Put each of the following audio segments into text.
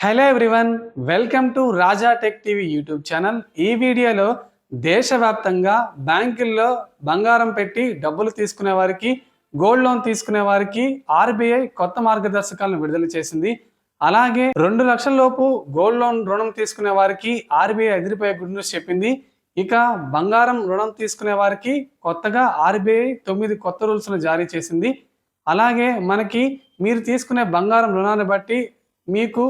Hello everyone welcome to Raja tech TV YouTube channel. ఈ వీడియోలో దేశవ్యాప్తంగా బ్యాంకుల్లో బంగారం పెట్టి డబ్బులు తీసుకునే వారికి గోల్డ్ లోన్ తీసుకునే వారికి ఆర్బీఐ కొత్త మార్గదర్శకాలను విడుదల చేసింది. అలాగే రెండు లక్షల లోపు గోల్డ్ లోన్ రుణం తీసుకునే వారికి ఆర్బీఐ ఎదిరిపోయే గుడ్ న్యూస్ చెప్పింది. ఇక బంగారం రుణం తీసుకునే వారికి కొత్తగా ఆర్బీఐ తొమ్మిది కొత్త రూల్స్ను జారీ చేసింది. అలాగే మనకి మీరు తీసుకునే బంగారం రుణాన్ని బట్టి మీకు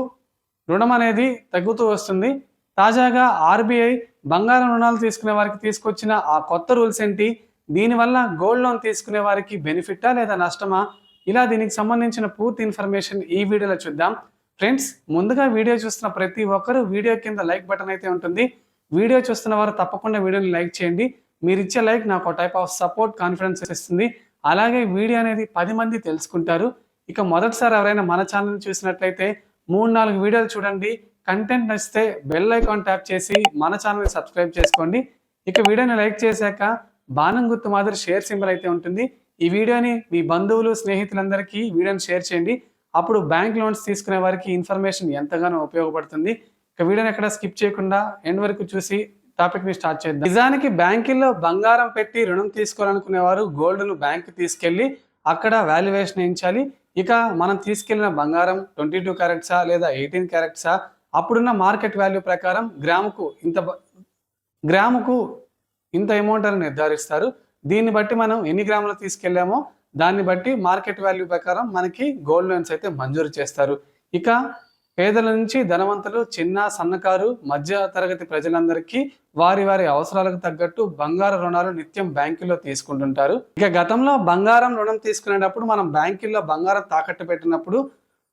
రుణం అనేది తగ్గుతూ వస్తుంది. తాజాగా ఆర్బీఐ బంగారం రుణాలు తీసుకునే వారికి తీసుకొచ్చిన ఆ కొత్త రూల్స్ ఏంటి? దీనివల్ల గోల్డ్ లోన్ తీసుకునే వారికి బెనిఫిటా లేదా నష్టమా? ఇలా దీనికి సంబంధించిన పూర్తి ఇన్ఫర్మేషన్ ఈ వీడియోలో చూద్దాం. ఫ్రెండ్స్ ముందుగా వీడియో చూస్తున్న ప్రతి ఒక్కరు వీడియో కింద లైక్ బటన్ అయితే ఉంటుంది. వీడియో చూస్తున్న వారు తప్పకుండా వీడియోని లైక్ చేయండి. మీరు ఇచ్చే లైక్ నాకు ఒక టైప్ ఆఫ్ సపోర్ట్ కాన్ఫిడెన్స్ ఇస్తుంది. అలాగే వీడియో అనేది పది మంది తెలుసుకుంటారు. ఇక మొదటిసారి ఎవరైనా మన ఛానల్ చూసినట్లయితే మూడు నాలుగు వీడియోలు చూడండి. కంటెంట్ నచ్చితే బెల్ ఐకాన్ ట్యాప్ చేసి మన ఛానల్ సబ్స్క్రైబ్ చేసుకోండి. ఇక వీడియోని లైక్ చేశాక బాణం గుర్తు మాదిరి షేర్ సింబల్ అయితే ఉంటుంది. ఈ వీడియోని మీ బంధువులు స్నేహితులందరికీ వీడియోని షేర్ చేయండి. అప్పుడు బ్యాంక్ లోన్స్ తీసుకునే వారికి ఇన్ఫర్మేషన్ ఎంతగానో ఉపయోగపడుతుంది. ఇక వీడియోని ఎక్కడ స్కిప్ చేయకుండా ఎండ్ వరకు చూసి టాపిక్ని స్టార్ట్ చేద్దాం. నిజానికి బ్యాంకుల్లో బంగారం పెట్టి రుణం తీసుకోవాలనుకునే వారు గోల్డ్ను బ్యాంక్ తీసుకెళ్ళి అక్కడ వాల్యుయేషన్ వేయించాలి ఇక మనం తీసుకెళ్ళిన బంగారం ట్వంటీ టూ క్యారెట్సా లేదా ఎయిటీన్ క్యారెట్సా? అప్పుడున్న మార్కెట్ వాల్యూ ప్రకారం గ్రాముకు ఇంత గ్రాముకు ఇంత అమౌంట్ అని నిర్ధారిస్తారు. దీన్ని బట్టి మనం ఎన్ని గ్రాములు తీసుకెళ్ళామో దాన్ని బట్టి మార్కెట్ వాల్యూ ప్రకారం మనకి గోల్డ్ లోన్స్ అయితే మంజూరు చేస్తారు. ఇక పేదల నుంచి ధనవంతులు చిన్న సన్నకారు మధ్య తరగతి ప్రజలందరికీ వారి వారి అవసరాలకు తగ్గట్టు బంగారు రుణాలు నిత్యం బ్యాంకుల్లో తీసుకుంటుంటారు. ఇక గతంలో బంగారం రుణం తీసుకునేటప్పుడు మనం బ్యాంకుల్లో బంగారం తాకట్టు పెట్టినప్పుడు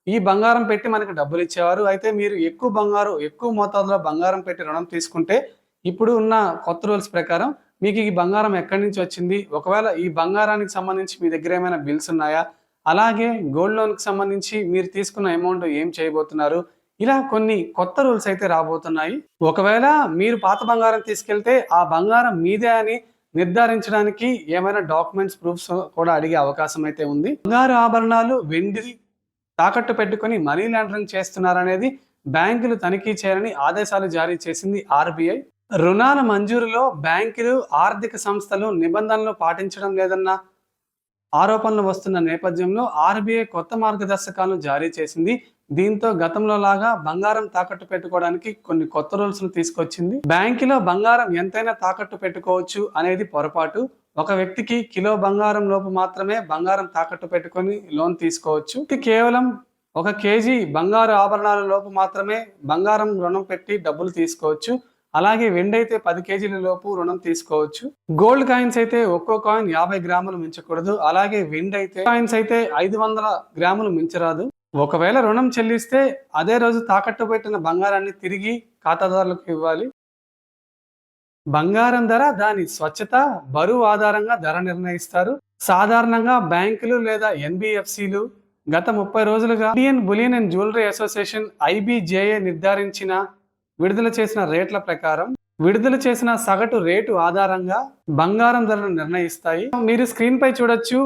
ఈ బంగారం పెట్టి మనకు డబ్బులు ఇచ్చేవారు. అయితే మీరు ఎక్కువ బంగారు ఎక్కువ మోతాదులో బంగారం పెట్టి రుణం తీసుకుంటే ఇప్పుడు ఉన్న కొత్త రూల్స్ ప్రకారం మీకు ఈ బంగారం ఎక్కడి నుంచి వచ్చింది? ఒకవేళ ఈ బంగారానికి సంబంధించి మీ దగ్గర ఏమైనా బిల్స్ ఉన్నాయా? అలాగే గోల్డ్ లోన్కి సంబంధించి మీరు తీసుకున్న అమౌంట్ ఏం చేయబోతున్నారు? ఇలా కొన్ని కొత్త రూల్స్ అయితే రాబోతున్నాయి. ఒకవేళ మీరు పాత బంగారం తీసుకెళ్తే ఆ బంగారం మీదే అని నిర్ధారించడానికి ఏమైనా డాక్యుమెంట్స్ ప్రూఫ్స్ కూడా అడిగే అవకాశం అయితే ఉంది. బంగారు ఆభరణాలు వెండి తాకట్టు పెట్టుకొని మనీ లాండరింగ్ చేస్తున్నారనేది బ్యాంకులు తనిఖీ చేయాలని ఆదేశాలు జారీ చేసింది ఆర్బీఐ. రుణాల మంజూరులో బ్యాంకులు ఆర్థిక సంస్థలు నిబంధనలు పాటించడం లేదన్న ఆరోపణలు వస్తున్న నేపథ్యంలో ఆర్బీఐ కొత్త మార్గదర్శకాలను జారీ చేసింది. దీంతో గతంలో లాగా బంగారం తాకట్టు పెట్టుకోవడానికి కొన్ని కొత్త రూల్స్ తీసుకొచ్చింది. బ్యాంకులో బంగారం ఎంతైనా తాకట్టు పెట్టుకోవచ్చు అనేది పొరపాటు. ఒక వ్యక్తికి కిలో బంగారం లోపు మాత్రమే బంగారం తాకట్టు పెట్టుకొని లోన్ తీసుకోవచ్చు. ఇది కేవలం ఒక కేజీ బంగారు ఆభరణాల లోపు మాత్రమే బంగారం రుణం పెట్టి డబ్బులు తీసుకోవచ్చు. అలాగే వెండి అయితే పది కేజీల లోపు రుణం తీసుకోవచ్చు. గోల్డ్ కాయిన్స్ అయితే ఒక్కో కాయిన్ యాభై గ్రాములు మించకూడదు. అలాగే వెండి అయితే కాయిన్స్ అయితే ఐదు వందల గ్రాములు మించరాదు. ఒకవేళ రుణం చెల్లిస్తే అదే రోజు తాకట్టు పెట్టిన బంగారాన్ని తిరిగి ఖాతాదారులకు ఇవ్వాలి. బంగారం ధర దాని స్వచ్ఛత బరువు ఆధారంగా ధర నిర్ణయిస్తారు. సాధారణంగా బ్యాంకులు లేదా ఎన్బిఎఫ్సిలు గత ముప్పై రోజులుగా Indian bullion and jewellery association IBJA నిర్ధారించిన విడుదల చేసిన రేట్ల ప్రకారం విడుదల చేసిన సగటు రేటు ఆధారంగా బంగారం ధరను నిర్ణయిస్తాయి. మీరు స్క్రీన్ పై చూడొచ్చు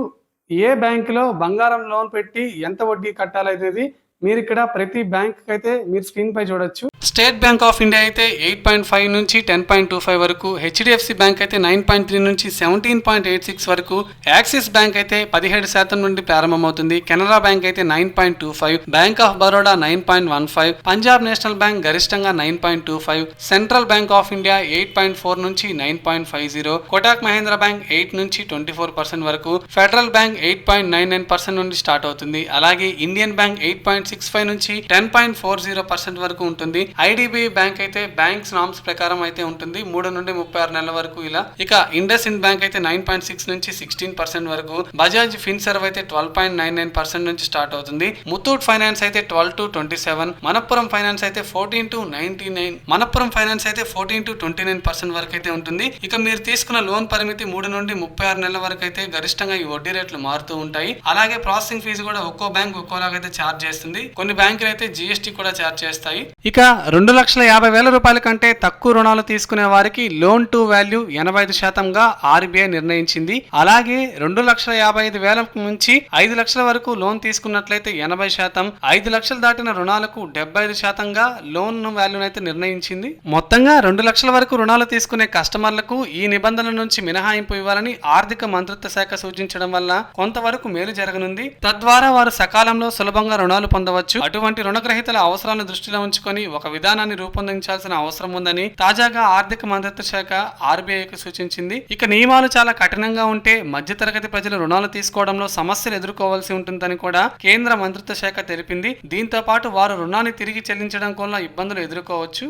ఏ బ్యాంకులో బంగారం లోన్ పెట్టి ఎంత వడ్డీ కట్టాలనేది మీరు ఇక్కడ ప్రతి బ్యాంక్ అయితే మీరు స్క్రీన్ పై చూడొచ్చు. స్టేట్ బ్యాంక్ ఆఫ్ ఇండియా అయితే ఎయిట్ పాయింట్ ఫైవ్ నుంచి టెన్ పాయింట్ టూ ఫైవ్ వరకు హెచ్డిఎఫ్సి బ్యాంక్ అయితే నైన్ పాయింట్ త్రీ నుంచి సెవెంటీన్ పాయింట్ ఎయిట్ సిక్స్ వరకు యాక్సిస్ బ్యాంక్ అయితే పదిహేడు శాతం నుండి ప్రారంభమవుతుంది కెనరా బ్యాంక్ అయితే nine point two five Bank of Baroda nine point one five Punjab National Bank గరిష్టంగా nine point two five Central Bank of India eight point four నుంచి nine point five zero Kotak Mahindra Bank eight నుంచి twenty four percent వరకు Federal Bank eight point nine nine percent నుండి start అవుతుంది అలాగే Indian Bank eight point six five నుంచి ten point four zero percent వరకు ఉంటుంది IDBI Bank అయితే banks norms ప్రకారం అయితే ఉంటుంది. మూడు నుండి ముప్పై ఆరు నెలల వరకు ఇలా. ఇక ఇండస్ ఇన్ బ్యాంక్ అయితే నైన్ పాయింట్ సిక్స్ నుంచి సిక్స్టీన్ పర్సెంట్ వరకు. బజాజ్ ఫిన్సర్వ్ అయితే twelve point nine nine percent నుంచి స్టార్ట్ అవుతుంది. ముత్తూట్ ఫైనాన్స్ అయితే twelve to twenty seven. Manappuram Finance అయితే fourteen to ninety nine. Manappuram Finance అయితే fourteen to twenty nine percent వరకు అయితే ఉంటుంది. ఇక మీరు తీసుకున్న లోన్ పరిమితి మూడు నుండి ముప్పై ఆరు నెలల వరకు అయితే గరిష్టంగా ఈ వడ్డీ రేట్లు మారుతూ ఉంటాయి. అలాగే ప్రాసెసింగ్ ఫీజు కూడా ఒక్కో బ్యాంక్ ఒక్కోలాగా అయితే ఛార్జ్ చేస్తుంది. కొన్ని బ్యాంకులు అయితే జిఎస్టీ కూడా ఛార్జ్ చేస్తాయి. ఇక రెండు లక్షల యాభై వేల రూపాయల కంటే తక్కువ రుణాలు తీసుకునే వారికి లోన్ టు వాల్యూ ఎనభై ఐదు శాతంగా ఆర్బీఐ నిర్ణయించింది. అలాగే రెండు లక్షల యాభై ఐదు వేల నుంచి ఐదు లక్షల వరకు లోన్ తీసుకున్నట్లయితే ఎనభై శాతం. ఐదు లక్షలు దాటిన రుణాలకు డెబ్బై ఐదు శాతంగా లోన్ వాల్యూని అయితే నిర్ణయించింది. మొత్తంగా రెండు లక్షల వరకు రుణాలు తీసుకునే కస్టమర్లకు ఈ నిబంధనల నుంచి మినహాయింపు ఇవ్వాలని ఆర్థిక మంత్రిత్వ శాఖ సూచించడం వల్ల కొంతవరకు మేలు జరగనుంది. తద్వారా వారు సకాలంలో సులభంగా రుణాలు పొందవచ్చు. అటువంటి రుణగ్రహీతల అవసరాలను దృష్టిలో ఉంచుకొని ఒక విధానాన్ని రూపొందించాల్సిన అవసరం ఉందని తాజాగా ఆర్థిక మంత్రిత్వ శాఖ ఆర్బీఐకి సూచించింది. ఇక నియమాలు చాలా కఠినంగా ఉంటే మధ్యతరగతి ప్రజలు రుణాలు తీసుకోవడంలో సమస్యలు ఎదుర్కోవాల్సి ఉంటుందని కూడా కేంద్ర మంత్రిత్వ శాఖ తెలిపింది. దీంతో పాటు వారు రుణాన్ని తిరిగి చెల్లించడం వల్ల ఇబ్బందులు ఎదుర్కోవచ్చు.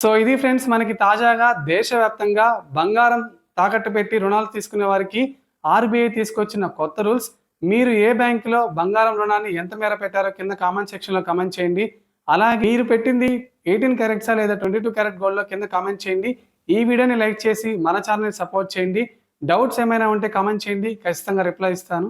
సో ఇది ఫ్రెండ్స్ మనకి తాజాగా దేశవ్యాప్తంగా బంగారం తాకట్టు పెట్టి రుణాలు తీసుకునే వారికి ఆర్బీఐ తీసుకొచ్చిన కొత్త రూల్స్. మీరు ఏ బ్యాంకులో బంగారం రుణాన్ని ఎంత మేర పెట్టారో కింద కామెంట్ సెక్షన్లో కమెంట్ చేయండి. అలాగే మీరు పెట్టింది ఎయిటీన్ క్యారెట్సా లేదా ట్వంటీ టూ క్యారెట్ గోల్డ్లో కింద కామెంట్ చేయండి. ఈ వీడియోని లైక్ చేసి మన ఛానల్ని సపోర్ట్ చేయండి. డౌట్స్ ఏమైనా ఉంటే కామెంట్ చేయండి. ఖచ్చితంగా రిప్లై ఇస్తాను.